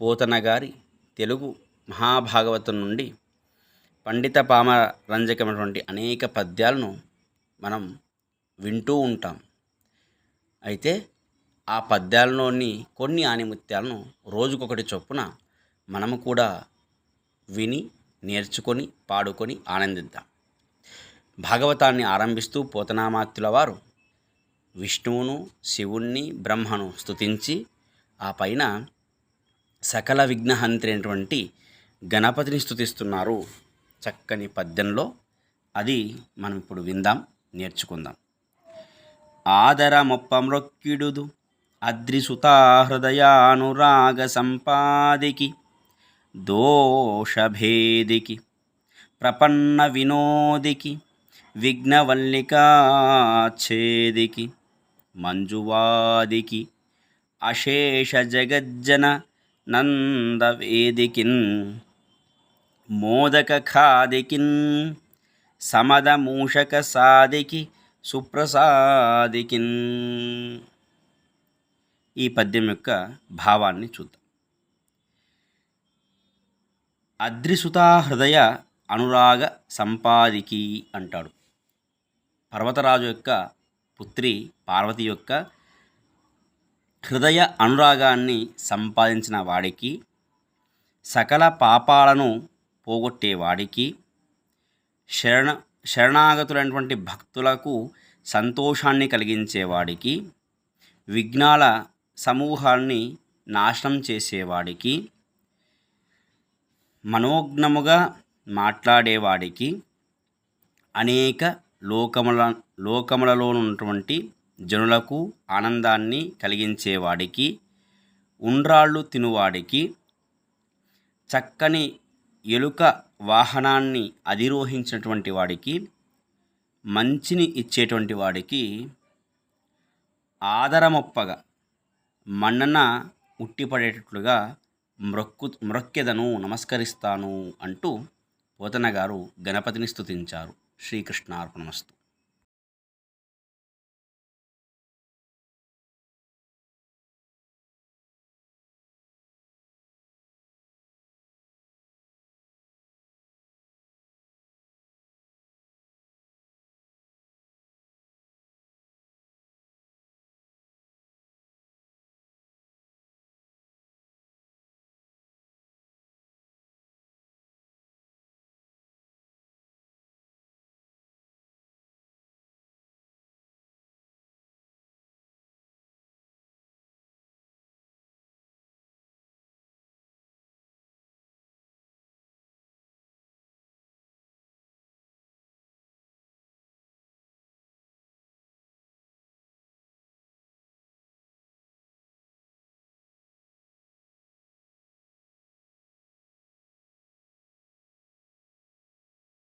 పోతన గారి తెలుగు మహాభాగవతం నుండి పండిత పామ రంజకమైనటువంటి అనేక పద్యాలను మనం వింటూ ఉంటాం. అయితే ఆ పద్యాలలోని కొన్ని ఆనిముత్యాలను రోజుకొకటి చొప్పున మనము కూడా విని నేర్చుకొని పాడుకొని ఆనందిద్దాం. భాగవతాన్ని ఆరంభిస్తూ పోతనామాత్యుల వారు విష్ణువును శివుణ్ణి బ్రహ్మను స్తుతించి ఆ పైన సకల విఘ్నహంత్రి అయినటువంటి గణపతిని స్తుతిస్తున్నారు. చక్కని పద్యంలో అది మనం ఇప్పుడు విందాం నేర్చుకుందాం. ఆదర మొప్పమ్రొక్కిడుదు అద్రిసుతా హృదయానురాగ సంపాదికి దోషభేదికి ప్రపన్న వినోదికి విఘ్నవల్లికాఛేదికి మంజువాదికి అశేష జగజ్జన నందవేదికిన్ మోదక ఖాదికిన్ సమదమూషక సాదికి సుప్రసాదికిన్ ఈ పద్యం యొక్క భావాన్ని చూద్దాం. అద్రిసుతా హృదయ అనురాగ సంపాదికి అంటాడు. పర్వతరాజు యొక్క పుత్రి పార్వతి యొక్క హృదయ అనురాగాన్ని సంపాదించిన వాడికి సకల పాపాలను పోగొట్టేవాడికి శరణ శరణాగతులైనటువంటి భక్తులకు సంతోషాన్ని కలిగించేవాడికి విఘ్నాల సమూహాన్ని నాశనం చేసేవాడికి మనోజ్ఞముగా మాట్లాడేవాడికి అనేక లోకముల లోకములలోనున్నటువంటి జనులకు ఆనందాన్ని కలిగించేవాడికి ఉండ్రాళ్ళు తినువాడికి చక్కని ఎలుక వాహనాన్ని అధిరోహించినటువంటి వాడికి మంచిని ఇచ్చేటువంటి వాడికి ఆదరమొప్పగా మన్నన ఉట్టిపడేటట్లుగా మ్రొక్కు మ్రొక్కెదను నమస్కరిస్తాను అంటూ పోతన గారు గణపతిని స్తుతించారు. శ్రీకృష్ణార్పణమస్తు.